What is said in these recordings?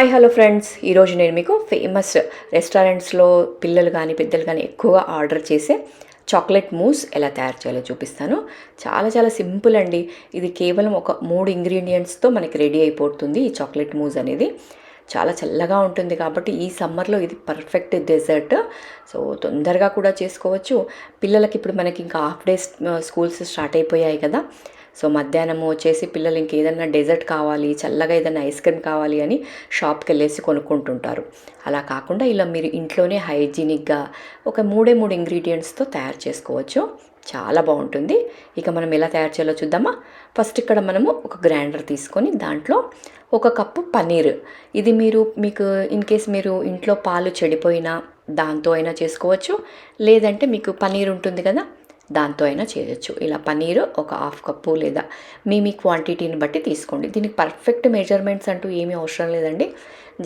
Hi hello friends ఈరోజు నేను మీకు ఫేమస్ రెస్టారెంట్స్లో పిల్లలు కానీ పెద్దలు కానీ ఎక్కువగా ఆర్డర్ చేసే చాక్లెట్ మూస్ ఎలా తయారు చేయాలో చూపిస్తాను. చాలా చాలా సింపుల్ అండి. ఇది కేవలం ఒక మూడు ఇంగ్రీడియంట్స్తో మనకి రెడీ అయిపోతుంది ఈ చాక్లెట్ మూస్ అనేది. చాలా చల్లగా ఉంటుంది కాబట్టి ఈ సమ్మర్లో ఇది పర్ఫెక్ట్ డెజర్ట్ సో తొందరగా కూడా చేసుకోవచ్చు. పిల్లలకి ఇప్పుడు మనకి ఇంకా హాఫ్ డేస్ స్కూల్స్ స్టార్ట్ అయిపోయాయి కదా. సో మధ్యాహ్నము వచ్చేసి పిల్లలు ఇంకేదన్నా డెజర్ట్ కావాలి చల్లగా ఏదైనా ఐస్ క్రీమ్ కావాలి అని షాప్కి వెళ్ళేసి కొనుక్కుంటుంటారు. అలా కాకుండా ఇలా మీరు ఇంట్లోనే హైజీనిక్గా ఒక మూడే మూడు ఇంగ్రీడియంట్స్తో తయారు చేసుకోవచ్చు. చాలా బాగుంటుంది. ఇక మనం ఎలా తయారు చేయాలో చూద్దామా? ఫస్ట్ ఇక్కడ మనము ఒక గ్రైండర్ తీసుకొని దాంట్లో ఒక కప్పు పన్నీర్. ఇది మీరు మీకు ఇన్ కేస్ మీరు ఇంట్లో పాలు చెడిపోయినా దాంతో అయినా చేసుకోవచ్చు. లేదంటే మీకు పన్నీర్ ఉంటుంది కదా దాంతో అయినా చేయొచ్చు. ఇలా పన్నీరు ఒక హాఫ్ కప్పు లేదా మీ మీ క్వాంటిటీని బట్టి తీసుకోండి. దీనికి పర్ఫెక్ట్ మెజర్మెంట్స్ అంటూ ఏమీ అవసరం లేదండి.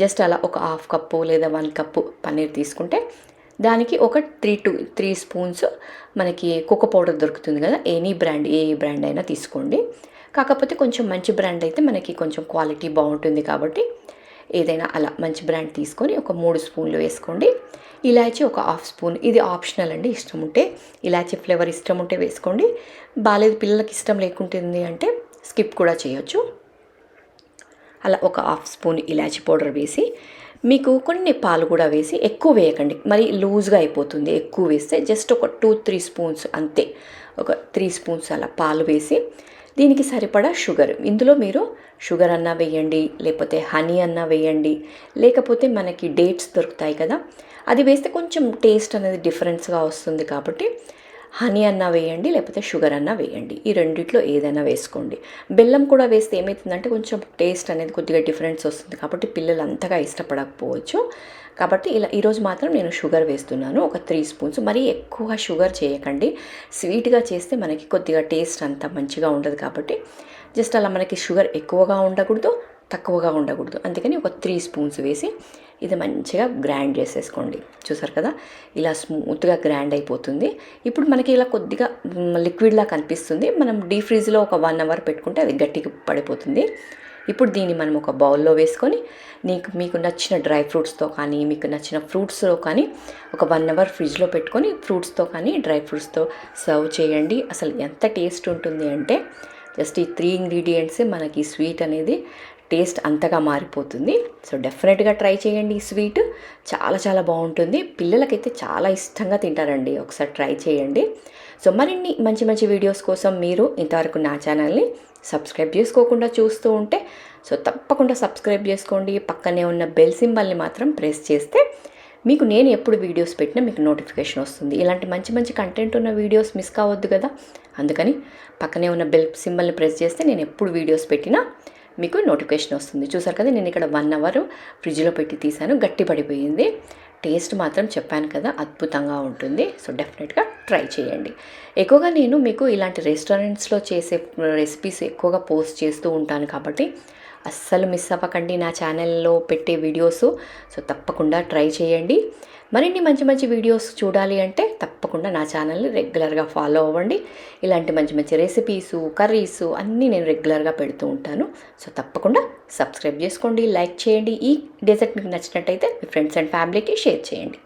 జస్ట్ అలా ఒక హాఫ్ కప్పు లేదా వన్ కప్పు పన్నీర్ తీసుకుంటే దానికి ఒక త్రీ టూ త్రీ స్పూన్స్ మనకి కుక్క పౌడర్ దొరుకుతుంది కదా ఎనీ బ్రాండ్ ఏ బ్రాండ్ అయినా తీసుకోండి. కాకపోతే కొంచెం మంచి బ్రాండ్ అయితే మనకి కొంచెం క్వాలిటీ బాగుంటుంది కాబట్టి ఏదైనా అలా మంచి బ్రాండ్ తీసుకొని ఒక మూడు స్పూన్లు వేసుకోండి. ఇలాచి ఒక హాఫ్ స్పూన్. ఇది ఆప్షనల్ అండి ఇష్టం ఉంటే. ఇలాచి ఫ్లేవర్ ఇష్టం ఉంటే వేసుకోండి. బాగాలేదు పిల్లలకి ఇష్టం లేకుంటుంది అంటే స్కిప్ కూడా చేయొచ్చు. అలా ఒక హాఫ్ స్పూన్ ఇలాచి పౌడర్ వేసి మీకు కొన్ని పాలు కూడా వేసి ఎక్కువ వేయకండి. మరి లూజ్గా అయిపోతుంది. ఎక్కువ వేస్తే జస్ట్ ఒక టూ త్రీ స్పూన్స్ అంతే. ఒక త్రీ స్పూన్స్ అలా పాలు వేసి దీనికి సరిపడా షుగర్. ఇందులో మీరు షుగర్ అన్నా వేయండి లేకపోతే హనీ అన్నా వేయండి లేకపోతే మనకి డేట్స్ దొరుకుతాయి కదా అది వేస్తే కొంచెం టేస్ట్ అనేది డిఫరెన్స్గా వస్తుంది కాబట్టి హనీ అన్నా వేయండి లేకపోతే షుగర్ అన్నా వేయండి. ఈ రెండిట్లో ఏదైనా వేసుకోండి. బెల్లం కూడా వేస్తే ఏమవుతుందంటే కొంచెం టేస్ట్ అనేది కొద్దిగా డిఫరెన్స్ వస్తుంది. కాబట్టి పిల్లలు అంతగా ఇష్టపడకపోవచ్చు. కాబట్టి ఇలా ఈరోజు మాత్రం నేను షుగర్ వేస్తున్నాను ఒక త్రీ స్పూన్స్. మరీ ఎక్కువ షుగర్ చేయకండి. స్వీట్గా చేస్తే మనకి కొద్దిగా టేస్ట్ అంత మంచిగా ఉండదు కాబట్టి జస్ట్ అలా మనకి షుగర్ ఎక్కువగా ఉండకూడదు తక్కువగా ఉండకూడదు. అందుకని ఒక త్రీ స్పూన్స్ వేసి ఇది మంచిగా గ్రైండ్ చేసేసుకోండి. చూసారు కదా? ఇలా స్మూత్గా గ్రైండ్ అయిపోతుంది. ఇప్పుడు మనకి ఇలా కొద్దిగా లిక్విడ్లా కనిపిస్తుంది. మనం డీ ఫ్రిడ్జ్లో ఒక వన్ అవర్ పెట్టుకుంటే అది గట్టిగా పడిపోతుంది. ఇప్పుడు దీన్ని మనం ఒక బౌల్లో వేసుకొని నీకు మీకు నచ్చిన డ్రై ఫ్రూట్స్తో కానీ మీకు నచ్చిన ఫ్రూట్స్లో కానీ ఒక వన్ అవర్ ఫ్రిడ్జ్లో పెట్టుకొని ఫ్రూట్స్తో కానీ డ్రై ఫ్రూట్స్తో సర్వ్ చేయండి. అసలు ఎంత టేస్ట్ ఉంటుంది అంటే జస్ట్ ఈ త్రీ ఇంగ్రీడియంట్సే మనకి స్వీట్ అనేది టేస్ట్ అంతగా మారిపోతుంది. సో డెఫినెట్గా ట్రై చేయండి ఈ స్వీట్. చాలా చాలా బాగుంటుంది. పిల్లలకైతే చాలా ఇష్టంగా తింటారండి. ఒకసారి ట్రై చేయండి. సో మరిన్ని మంచి మంచి వీడియోస్ కోసం మీరు ఇంతవరకు నా ఛానల్ని సబ్స్క్రైబ్ చేసుకోకుండా చూస్తూ ఉంటే సో తప్పకుండా సబ్స్క్రైబ్ చేసుకోండి. పక్కనే ఉన్న బెల్ సింబల్ని మాత్రం ప్రెస్ చేస్తే మీకు నేను ఎప్పుడు వీడియోస్ పెట్టినా మీకు నోటిఫికేషన్ వస్తుంది. ఇలాంటి మంచి మంచి కంటెంట్ ఉన్న వీడియోస్ మిస్ కావద్దు కదా? అందుకని పక్కనే ఉన్న బెల్ సింబల్ని ప్రెస్ చేస్తే నేను ఎప్పుడు వీడియోస్ పెట్టినా మీకు నోటిఫికేషన్ వస్తుంది. చూసారు కదా నేను ఇక్కడ వన్ అవర్ ఫ్రిడ్జ్లో పెట్టి తీసాను గట్టి పడిపోయింది టేస్ట్ మాత్రం చెప్పాను కదా అద్భుతంగా ఉంటుంది. సో డెఫినెట్గా ట్రై చేయండి. ఎక్కువగా నేను మీకు ఇలాంటి రెస్టారెంట్స్లో చేసే రెసిపీస్ ఎక్కువగా పోస్ట్ చేస్తూ ఉంటాను కాబట్టి అస్సలు మిస్ అవ్వకండి నా ఛానల్లో పెట్టే వీడియోస్ సో తప్పకుండా ట్రై చేయండి. మరిన్ని మంచి మంచి వీడియోస్ చూడాలి అంటే తప్పకుండా నా ఛానల్ని రెగ్యులర్గా ఫాలో అవ్వండి. ఇలాంటి మంచి మంచి రెసిపీసు కర్రీసు అన్నీ నేను రెగ్యులర్గా పెడుతూ ఉంటాను. సో తప్పకుండా సబ్స్క్రైబ్ చేసుకోండి లైక్ చేయండి. ఈ డెజర్ట్ మీకు నచ్చినట్టయితే మీ ఫ్రెండ్స్ అండ్ ఫ్యామిలీకి షేర్ చేయండి.